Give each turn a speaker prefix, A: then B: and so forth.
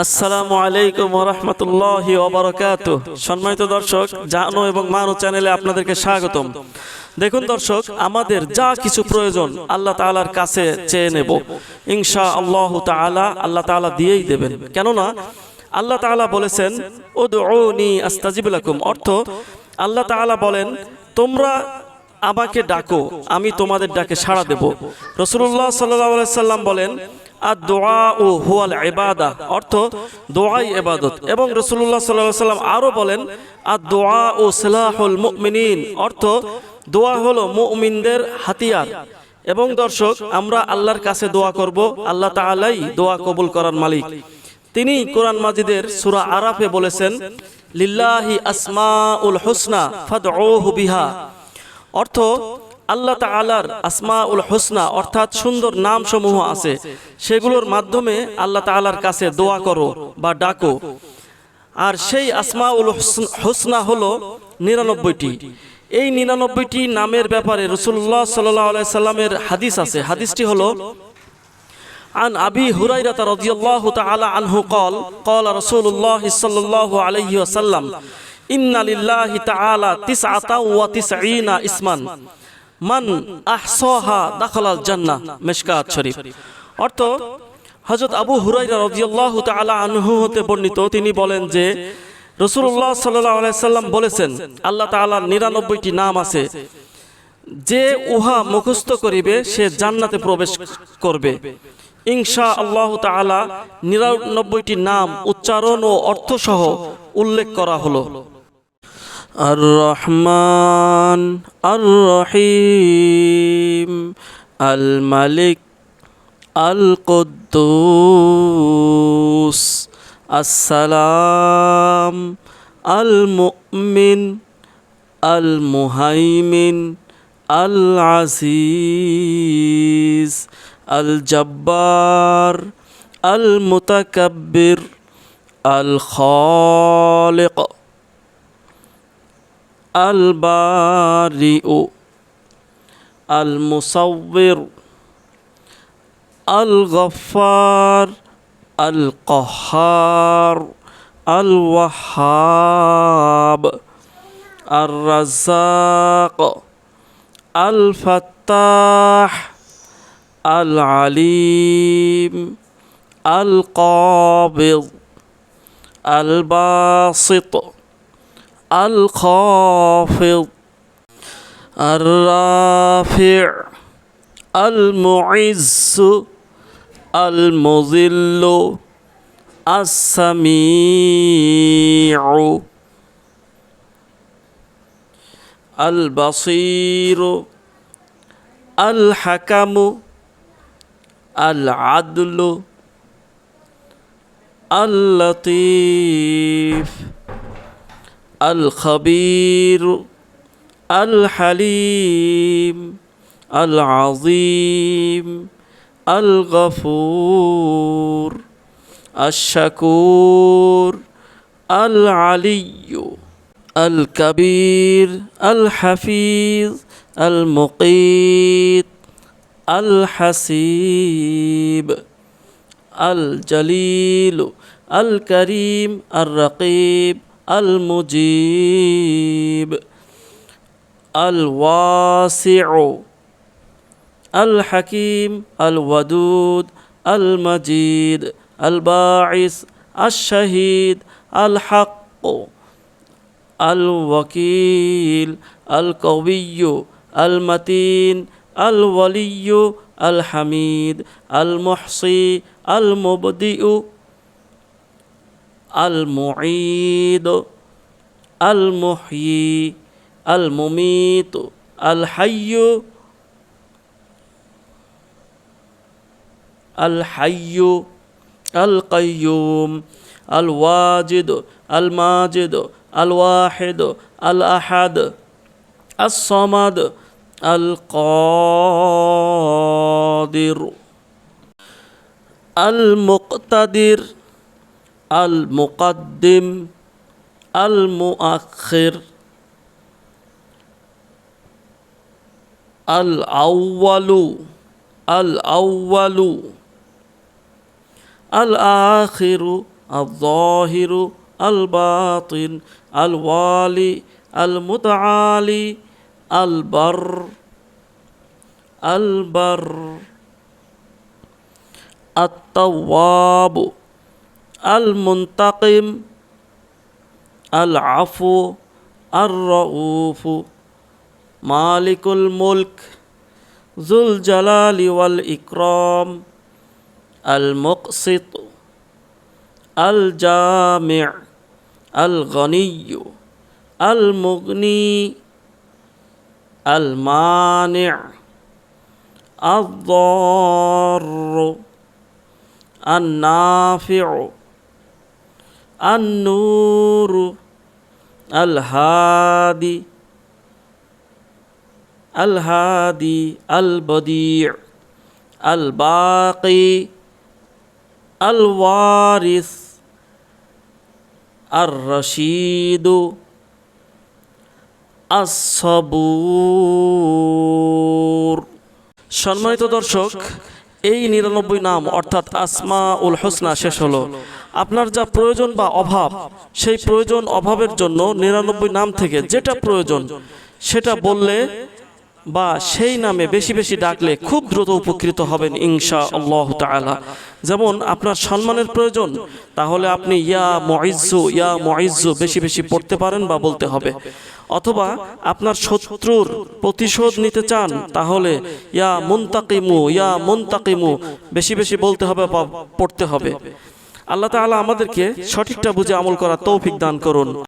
A: আসসালামু আলাইকুম রহমতুল্লাহ ওবরাকাত সম্মানিত দর্শক, জানো এবং মানো চ্যানেলে আপনাদেরকে স্বাগতম। দেখুন দর্শক, আমাদের যা কিছু প্রয়োজন আল্লাহ তাআলার কাছে চেয়ে নেব। ইনশা আল্লাহ তাআলা আল্লাহ তাআলা দিয়েই দেবেন। কেননা, আল্লাহ তাআলা বলেছেন, উদউনি আস্তাজিব লাকুম। অর্থ, আল্লাহ তাআলা বলেন, তোমরা আমাকে ডাকো, আমি তোমাদের ডাকে সাড়া দেব। রসুল্লাহ সাল্লাহ সাল্লাম বলেন আর দোয়া ও হুয়াল এবাদা অর্থ দোয়াই এবাদত এবং রসুল্লাহ সাল্লাহ সাল্লাম আরও বলেন আর দোয়া ও সালাহুল মুমিনিন, অর্থ দোয়া হলো মুমিনদের হাতিয়ার। এবং দর্শক, আমরা আল্লাহর কাছে দোয়া করব, আল্লাহ তাআলাই দোয়া কবুল করার মালিক। তিনি কোরআন মাজিদের সূরা আরাফে বলেছেন, লিল্লাহি আসমাউল হুসনা ফাদউহু বিহা। অর্থ আল্লাহ তাআলার আসমা উল হোসনা অর্থাৎ সুন্দর নাম সমূহ আছে সেগুলোর মাধ্যমে আল্লাহ তাআলার কাছে দোয়া করো বা ডাকো আর সেই আসমা উল হোসনা হলো নিরানব্বইটি এই নিরানব্বইটি নামের ব্যাপারে রসুল্লাহ সাল্লাহ সাল্লামের হাদিস আছে হাদিসটি হলো عن أبي هريرة رضي الله تعالى عنه قال قال رسول الله صلى الله عليه وسلم إن لله تعالى تسعة وتسعين اسما মান আহসহা দাখলাল জান্না মেশকাত শরীফ। অর্থ হজরত আবু হুরাইরা রাদিয়াল্লাহু তাআলা আনহু হতে বর্ণিত, তিনি বলেন যে, রাসূলুল্লাহ সাল্লাল্লাহু আলাইহি সাল্লাম বলেছেন, আল্লাহ তাআলার নিরানব্বইটি নাম আছে। যে উহা মুখস্থ করিবে, সে জান্নাতে প্রবেশ করবে। ইংশা আল্লাহ তাআলা নিরানব্বইটি নাম উচ্চারণ ও অর্থসহ উল্লেখ করা হলো। আর রহমান আর রহিম আল মালিক আল কুদ্দুস আসসালাম আল মুমিন আল মুহাইমিন আল আজিজ আল জব্বার আল মুতাকাব্বির আল খালিক الخافض الرافع المعز المذل السميع البصير الحكم العدل اللطيف الخبير الحليم العظيم الغفور الشكور العلي الكبير الحفيظ المقيت الحسيب الجليل الكريم الرقيب. المجيب الواسع الحكيم الودود المجيد الباعث الشهيد الحق الوكيل القوي المتين الولي الحميد المحصي المبدئ المعيد المحيي المميت الحي الحي القيوم الواجد الماجد الواحد الأحد الصمد القادر المقتدر المقدم المؤخر الأول الأول الآخر الظاهر الباطن الوالي المتعالي البر البر التواب المنتقم العفو الرؤوف مالك الملك ذو الجلال والإكرام المقسط الجامع الغني المغني المانع الضار النافع আন্নুরু আল হাদি আল হাদি আল বদি আল বাকি আল ওয়ারিস আর রশিদু আসবুর সম্মানিত দর্শক এই নিরানব্বই নাম অর্থাৎ আসমা উল হোসনা শেষ হলো। আপনার যা প্রয়োজন বা অভাব, সেই প্রয়োজন অভাবের জন্য নিরানব্বই নাম থেকে যেটা প্রয়োজন, সেটা বললে বা সেই নামে বেশি বেশি ডাকলে খুব দ্রুত উপকৃত হবেন ইনশা আল্লাহ তাআলা। যেমন আপনার সম্মানের প্রয়োজন, তাহলে আপনি ইয়া মঈজু ইয়া মঈজু বেশি বেশি পড়তে পারেন বা বলতে হবে। অথবা আপনার শত্রুর প্রতিশোধ নিতে চান, তাহলে ইয়া মুনতাকিমু ইয়া মুনতাকিমু বেশি বেশি বলতে হবে বা পড়তে হবে। আল্লাহ তাআলা আমাদেরকে সঠিকটা বুঝে আমল করার তৌফিক দান করুন।